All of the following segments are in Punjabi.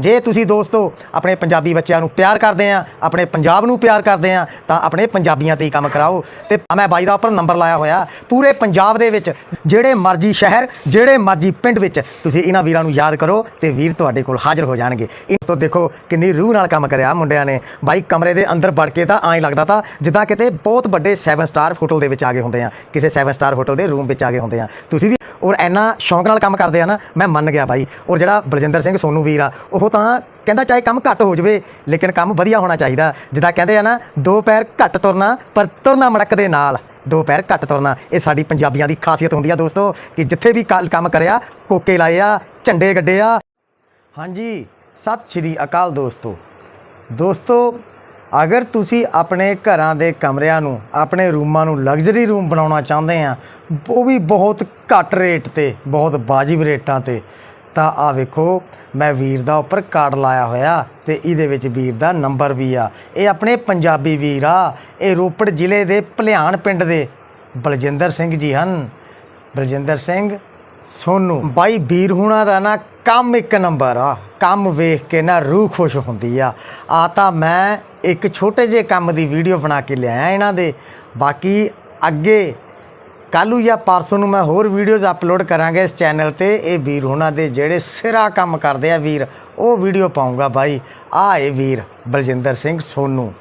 ਜੇ ਤੁਸੀਂ ਦੋਸਤੋ ਆਪਣੇ ਪੰਜਾਬੀ ਬੱਚਿਆਂ ਨੂੰ ਪਿਆਰ ਕਰਦੇ ਆ, ਆਪਣੇ ਪੰਜਾਬ ਨੂੰ ਪਿਆਰ ਕਰਦੇ ਆ, ਤਾਂ ਆਪਣੇ ਪੰਜਾਬੀਆਂ ਤੇ ਹੀ ਕੰਮ ਕਰਾਓ। ਤੇ ਮੈਂ ਬਾਈ ਦਾ ਉੱਪਰ ਨੰਬਰ ਲਾਇਆ ਹੋਇਆ। ਪੂਰੇ ਪੰਜਾਬ ਦੇ ਵਿੱਚ, ਜਿਹੜੇ ਮਰਜ਼ੀ ਸ਼ਹਿਰ, ਜਿਹੜੇ ਮਰਜ਼ੀ ਪਿੰਡ ਵਿੱਚ, ਤੁਸੀਂ ਇਹਨਾਂ ਵੀਰਾਂ ਨੂੰ ਯਾਦ ਕਰੋ ਤੇ ਵੀਰ ਤੁਹਾਡੇ ਕੋਲ ਹਾਜ਼ਰ ਹੋ ਜਾਣਗੇ। ਇਸ ਤੋਂ ਦੇਖੋ ਕਿੰਨੀ ਰੂਹ ਨਾਲ ਕੰਮ ਕਰਿਆ ਮੁੰਡਿਆਂ ਨੇ। ਬਾਈ ਕਮਰੇ ਦੇ ਅੰਦਰ ਵੜ ਕੇ ਤਾਂ ਐਂ ਲੱਗਦਾ ਤਾਂ ਜਿੱਦਾਂ ਕਿਤੇ ਬਹੁਤ ਵੱਡੇ 7 ਸਟਾਰ ਹੋਟਲ ਦੇ ਵਿੱਚ ਆ ਗਏ ਹੁੰਦੇ ਆ। ਕਿਸੇ 7 ਸਟਾਰ ਹੋਟਲ ਦੇ ਰੂਮ ਵਿੱਚ ਆ ਗਏ ਹੁੰਦੇ ਆ। ਤੁਸੀਂ ਵੀ ਔਰ ਇੰਨਾ ਸ਼ੌਂਕ ਨਾਲ ਕੰਮ ਕਰਦੇ ਆ ਨਾ, ਮੈਂ ਮੰਨ ਗਿਆ ਭਾਈ ਔਰ ਜਿਹੜਾ ਬਲਜਿੰਦਰ ਸਿੰਘ ਸੋਨੂ ਵੀਰ ਆ, ਉਹ ਤਾਂ ਕਹਿੰਦਾ ਚਾਹੇ ਕੰਮ ਘੱਟ ਹੋ ਜਾਵੇ, ਲੇਕਿਨ ਕੰਮ ਵਧੀਆ ਹੋਣਾ ਚਾਹੀਦਾ। ਜਿੱਦਾਂ ਕਹਿੰਦੇ ਆ ਨਾ, ਦੋ ਪੈਰ ਘੱਟ ਤੁਰਨਾ, ਪਰ ਤੁਰਨਾ ਮੜਕ ਦੇ ਨਾਲ। ਦੋ ਪੈਰ ਘੱਟ ਤੁਰਨਾ, ਇਹ ਸਾਡੀ ਪੰਜਾਬੀਆਂ ਦੀ ਖਾਸੀਅਤ ਹੁੰਦੀ ਆ ਦੋਸਤੋ, ਕਿ ਜਿੱਥੇ ਵੀ ਕੱਲ ਕੰਮ ਕਰਿਆ, ਕੋਕੇ ਲਾਏ ਆ, ਝੰਡੇ ਗੱਡੇ ਆ। ਹਾਂਜੀ, ਸਤਿ ਸ਼੍ਰੀ ਅਕਾਲ ਦੋਸਤੋ। ਦੋਸਤੋ, ਅਗਰ ਤੁਸੀਂ ਆਪਣੇ ਘਰਾਂ ਦੇ ਕਮਰਿਆਂ ਨੂੰ, ਆਪਣੇ ਰੂਮਾਂ ਨੂੰ ਲਗਜ਼ਰੀ ਰੂਮ ਬਣਾਉਣਾ ਚਾਹੁੰਦੇ ਆ ਉਹ ਵੀ ਬਹੁਤ ਘੱਟ ਰੇਟ ਤੇ, ਬਹੁਤ ਵਾਜਿਬ ਰੇਟਾਂ ਤੇ। ਤਾਂ ਆ ਵੇਖੋ, ਮੈਂ ਵੀਰ ਦਾ ਉੱਪਰ ਕਾਰਡ ਲਾਇਆ ਹੋਇਆ ਤੇ ਇਹਦੇ ਵਿੱਚ ਵੀਰ ਦਾ ਨੰਬਰ ਵੀ ਆ। ਇਹ ਆਪਣੇ ਪੰਜਾਬੀ ਵੀਰ ਆ। ਇਹ ਰੋਪੜ ਜ਼ਿਲ੍ਹੇ ਦੇ ਭਲਿਆਣ ਪਿੰਡ ਦੇ ਬਲਜਿੰਦਰ ਸਿੰਘ ਜੀ ਹਨ। ਬਲਜਿੰਦਰ ਸਿੰਘ, ਸੋਨੂ। ਬਾਈ ਵੀਰ ਹੁਣਾ ਦਾ ਨਾ ਕੰਮ ਇੱਕ ਨੰਬਰ ਆ। ਕੰਮ ਵੇਖ ਕੇ ਨਾ ਰੂਹ ਖੁਸ਼ ਹੁੰਦੀ ਆ। ਆ ਤਾਂ ਮੈਂ ਇੱਕ ਛੋਟੇ ਜਿਹੇ ਕੰਮ ਦੀ ਵੀਡੀਓ ਬਣਾ ਕੇ ਲਿਆਇਆ ਇਹਨਾਂ ਦੇ। ਬਾਕੀ ਅੱਗੇ ਕੱਲ੍ਹ ਜਾਂ ਪਰਸੋਂ ਨੂੰ ਮੈਂ ਹੋਰ ਵੀਡੀਓਜ਼ ਅਪਲੋਡ ਕਰਾਂਗਾ ਇਸ ਚੈਨਲ ਤੇ। ਇਹ ਵੀਰ ਉਹਨਾਂ ਦੇ ਜਿਹੜੇ ਸਿਰਾ ਕੰਮ ਕਰਦੇ ਆ ਵੀਰ, ਉਹ ਵੀਡੀਓ ਪਾਉਂਗਾ ਬਾਈ। ਆ ਇਹ ਵੀਰ, ਬਲਜਿੰਦਰ ਸਿੰਘ ਸੋਨੂ।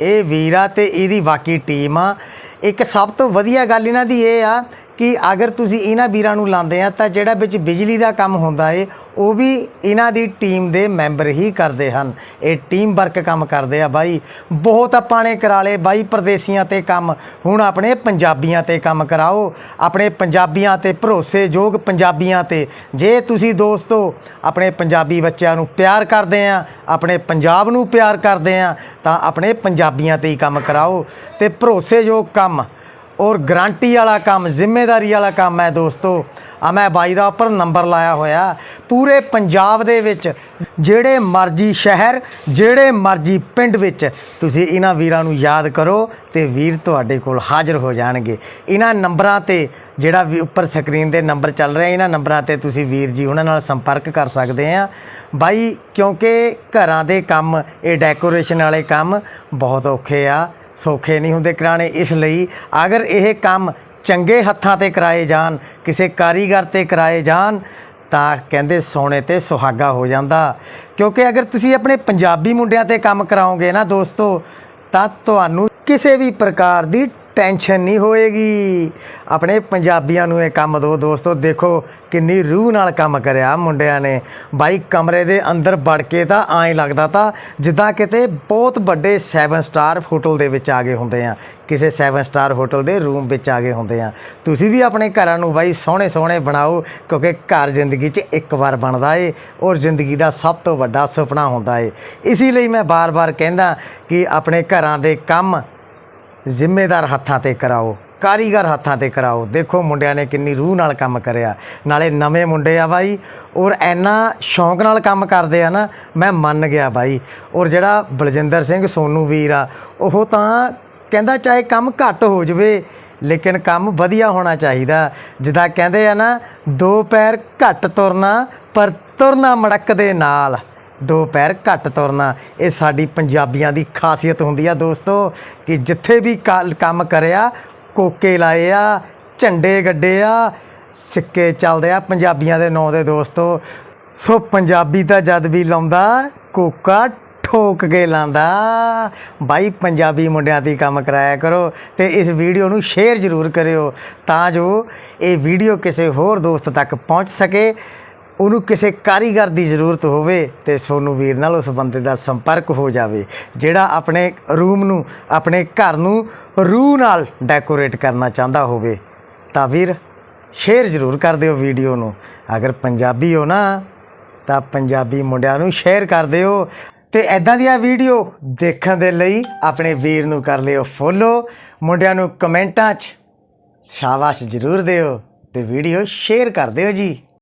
ਇਹ ਵੀਰਾ ਤੇ ਇਹਦੀ ਬਾਕੀ ਟੀਮ ਆ। ਇੱਕ ਸਭ ਤੋਂ ਵਧੀਆ ਗੱਲ ਇਹਨਾਂ ਦੀ ਇਹ ਆ ਕਿ ਅਗਰ ਤੁਸੀਂ ਇਹਨਾਂ ਵੀਰਾਂ ਨੂੰ ਲਾਉਂਦੇ ਆ ਤਾਂ ਜਿਹੜਾ ਵਿੱਚ ਬਿਜਲੀ ਦਾ ਕੰਮ ਹੁੰਦਾ ਏ, ਉਹ ਵੀ ਇਹਨਾਂ ਦੀ ਟੀਮ ਦੇ ਮੈਂਬਰ ਹੀ ਕਰਦੇ ਹਨ। ਇਹ ਟੀਮ ਵਰਕ ਕੰਮ ਕਰਦੇ ਆ ਬਾਈ। ਬਹੁਤ ਆਪਾਂ ਨੇ ਕਰਾ ਲਏ ਬਾਈ ਪਰਦੇਸੀਆਂ ਤੇ ਕੰਮ। ਹੁਣ ਆਪਣੇ ਪੰਜਾਬੀਆਂ ਤੇ ਕੰਮ ਕਰਾਓ। ਆਪਣੇ ਪੰਜਾਬੀਆਂ ਤੇ ਭਰੋਸੇਯੋਗ ਪੰਜਾਬੀਆਂ ਤੇ। ਜੇ ਤੁਸੀਂ ਦੋਸਤੋ ਆਪਣੇ ਪੰਜਾਬੀ ਬੱਚਿਆਂ ਨੂੰ ਪਿਆਰ ਕਰਦੇ ਆ, ਆਪਣੇ ਪੰਜਾਬ ਨੂੰ ਪਿਆਰ ਕਰਦੇ ਆ, ਤਾਂ ਆਪਣੇ ਪੰਜਾਬੀਆਂ ਤੇ ਹੀ ਕੰਮ ਕਰਾਓ। ਤੇ ਭਰੋਸੇਯੋਗ ਕੰਮ ਔਰ ਗਰੰਟੀ ਵਾਲਾ ਕੰਮ ਜ਼ਿੰਮੇਵਾਰੀ ਵਾਲਾ ਕੰਮ ਹੈ ਦੋਸਤੋ। ਆ ਮੈਂ ਬਾਈ ਦਾ ਉੱਪਰ ਨੰਬਰ ਲਾਇਆ ਹੋਇਆ। ਪੂਰੇ ਪੰਜਾਬ ਦੇ ਵਿੱਚ ਜਿਹੜੇ ਮਰਜ਼ੀ ਸ਼ਹਿਰ, ਜਿਹੜੇ ਮਰਜ਼ੀ ਪਿੰਡ ਵਿੱਚ ਤੁਸੀਂ ਇਹਨਾਂ ਵੀਰਾਂ ਨੂੰ ਯਾਦ ਕਰੋ ਤੇ ਵੀਰ ਤੁਹਾਡੇ ਕੋਲ ਹਾਜ਼ਰ ਹੋ ਜਾਣਗੇ। ਇਹਨਾਂ ਨੰਬਰਾਂ ਤੇ ਜਿਹੜਾ ਵੀ ਉੱਪਰ ਸਕਰੀਨ ਦੇ ਨੰਬਰ ਚੱਲ ਰਿਹਾ ਇਹਨਾਂ ਨੰਬਰਾਂ ਤੇ ਤੁਸੀਂ ਵੀਰ ਜੀ ਉਹਨਾਂ ਨਾਲ ਸੰਪਰਕ ਕਰ ਸਕਦੇ ਆ। ਬਾਈ, ਕਿਉਂਕਿ ਘਰਾਂ ਦੇ ਕੰਮ, ਇਹ ਡੈਕੋਰੇਸ਼ਨ ਵਾਲੇ ਕੰਮ ਬਹੁਤ ਔਖੇ ਆ। ਸੌਖੇ ਨਹੀਂ ਹੁੰਦੇ ਕਰਾਣੇ, ਇਸ ਲਈ ਅਗਰ ਇਹ ਕੰਮ ਚੰਗੇ ਹੱਥਾਂ ਤੇ ਕਰਾਏ ਜਾਣ, ਕਿਸੇ ਕਾਰੀਗਰ ਤੇ ਕਰਾਏ ਜਾਣ, ਤਾਂ ਕਹਿੰਦੇ ਸੋਨੇ ਤੇ ਸੁਹਾਗਾ ਹੋ ਜਾਂਦਾ। ਕਿਉਂਕਿ ਅਗਰ ਤੁਸੀਂ ਆਪਣੇ ਪੰਜਾਬੀ ਮੁੰਡਿਆਂ ਤੇ ਕੰਮ ਕਰਾਓਗੇ ਨਾ ਦੋਸਤੋ, ਤਾਂ ਤੁਹਾਨੂੰ ਕਿਸੇ ਵੀ ਪ੍ਰਕਾਰ ਦੀ ਟੈਨਸ਼ਨ ਨਹੀਂ ਹੋਏਗੀ। ਆਪਣੇ ਪੰਜਾਬੀਆਂ ਨੂੰ ਇਹ ਕੰਮ ਦੋ ਦੋਸਤੋ। ਦੇਖੋ ਕਿੰਨੀ ਰੂਹ ਨਾਲ ਕੰਮ ਕਰਿਆ ਮੁੰਡਿਆਂ ਨੇ। ਬਾਈ ਕਮਰੇ ਦੇ ਅੰਦਰ ਵੜ ਕੇ ਤਾਂ ਐਂ ਲੱਗਦਾ ਤਾਂ ਜਿੱਦਾਂ ਕਿਤੇ ਬਹੁਤ ਵੱਡੇ 7 ਸਟਾਰ ਹੋਟਲ ਦੇ ਵਿੱਚ ਆ ਗਏ ਹੁੰਦੇ ਆ। ਕਿਸੇ 7 ਸਟਾਰ ਹੋਟਲ ਦੇ ਰੂਮ ਵਿੱਚ ਆ ਗਏ ਹੁੰਦੇ ਆ। ਤੁਸੀਂ ਵੀ ਆਪਣੇ ਘਰਾਂ ਨੂੰ ਬਾਈ ਸੋਹਣੇ ਸੋਹਣੇ ਬਣਾਓ ਕਿਉਂਕਿ ਘਰ ਜ਼ਿੰਦਗੀ 'ਚ ਇੱਕ ਵਾਰ ਬਣਦਾ ਏ ਔਰ ਜ਼ਿੰਦਗੀ ਦਾ ਸਭ ਤੋਂ ਵੱਡਾ ਸੁਪਨਾ ਹੁੰਦਾ ਏ। ਇਸੇ ਲਈ ਮੈਂ ਬਾਰ-ਬਾਰ ਕਹਿੰਦਾ ਕਿ ਆਪਣੇ ਘਰਾਂ ਦੇ ਕੰਮ ਜ਼ਿੰਮੇਦਾਰ ਹੱਥਾਂ ਤੇ ਕਰਾਓ, ਕਾਰੀਗਰ ਹੱਥਾਂ ਤੇ ਕਰਾਓ। ਦੇਖੋ ਮੁੰਡਿਆਂ ਨੇ ਕਿੰਨੀ ਰੂਹ ਨਾਲ ਕੰਮ ਕਰਿਆ। ਨਾਲੇ ਨਵੇਂ ਮੁੰਡੇ ਆ ਬਾਈ, ਔਰ ਐਨਾ ਸ਼ੌਂਕ ਨਾਲ ਕੰਮ ਕਰਦੇ ਆ ਨਾ, ਮੈਂ ਮੰਨ ਗਿਆ ਬਾਈ। ਔਰ ਜਿਹੜਾ ਬਲਜਿੰਦਰ ਸਿੰਘ ਸੋਨੂ ਵੀਰ ਆ, ਉਹ ਤਾਂ ਕਹਿੰਦਾ ਚਾਹੇ ਕੰਮ ਘੱਟ ਹੋ ਜਵੇ, ਲੇਕਿਨ ਕੰਮ ਵਧੀਆ ਹੋਣਾ ਚਾਹੀਦਾ। ਜਿੱਦਾਂ ਕਹਿੰਦੇ ਆ ਨਾ, ਦੋ ਪੈਰ ਘੱਟ ਤੁਰਨਾ, ਪਰ ਤੁਰਨਾ ਮੜਕ ਦੇ ਨਾਲ। ਦੋ ਪੈਰ ਘੱਟ ਤੁਰਨਾ, ਇਹ ਸਾਡੀ ਪੰਜਾਬੀਆਂ ਦੀ ਖਾਸੀਅਤ ਹੁੰਦੀ ਆ ਦੋਸਤੋ, ਕਿ ਜਿੱਥੇ ਵੀ ਕੱਲ- ਕੰਮ ਕਰਿਆ, ਕੋਕੇ ਲਾਏ ਆ, ਝੰਡੇ ਗੱਡੇ ਆ, ਸਿੱਕੇ ਚੱਲਦੇ ਆ ਪੰਜਾਬੀਆਂ ਦੇ ਨਾਂ ਦੇ ਦੋਸਤੋ। ਸੋ ਪੰਜਾਬੀ ਤਾਂ ਜਦ ਵੀ ਲਾਉਂਦਾ, ਕੋਕਾ ਠੋਕ ਕੇ ਲਾਂਦਾ ਬਾਈ, ਪੰਜਾਬੀ ਮੁੰਡਿਆਂ ਦੀ ਕੰਮ ਕਰਾਇਆ ਕਰੋ ਤੇ ਇਸ ਵੀਡੀਓ ਨੂੰ ਸ਼ੇਅਰ ਜ਼ਰੂਰ ਕਰਿਓ ਤਾਂ ਜੋ ਇਹ ਵੀਡੀਓ ਕਿਸੇ ਹੋਰ ਦੋਸਤ ਤੱਕ ਪਹੁੰਚ ਸਕੇ। ਉਹਨੂੰ ਕਿਸੇ ਕਾਰੀਗਰ ਦੀ ਜ਼ਰੂਰਤ ਹੋਵੇ ਤੇ ਸੋਨੂੰ ਵੀਰ ਨਾਲ ਉਸ ਬੰਦੇ ਦਾ ਸੰਪਰਕ ਹੋ ਜਾਵੇ, ਜਿਹੜਾ ਆਪਣੇ ਰੂਮ ਨੂੰ, ਆਪਣੇ ਘਰ ਨੂੰ ਰੂਹ ਨਾਲ ਡੈਕੋਰੇਟ ਕਰਨਾ ਚਾਹੁੰਦਾ ਹੋਵੇ। ਤਾਂ ਵੀਰ ਸ਼ੇਅਰ ਜ਼ਰੂਰ ਕਰ ਦਿਓ ਵੀਡੀਓ ਨੂੰ। ਅਗਰ ਪੰਜਾਬੀ ਹੋ ਨਾ, ਤਾਂ ਪੰਜਾਬੀ ਮੁੰਡਿਆਂ ਨੂੰ ਸ਼ੇਅਰ ਕਰ ਦਿਓ। ਤੇ ਐਦਾਂ ਦੀਆਂ ਵੀਡੀਓ ਦੇਖਣ ਦੇ ਲਈ ਆਪਣੇ ਵੀਰ ਨੂੰ ਕਰ ਲਿਓ ਫੋਲੋ ਮੁੰਡਿਆਂ ਨੂੰ ਕਮੈਂਟਾਂ 'ਚ ਸ਼ਾਬਾਸ਼ ਜ਼ਰੂਰ ਦਿਓ ਤੇ ਵੀਡੀਓ ਸ਼ੇਅਰ ਕਰ ਦਿਓ ਜੀ।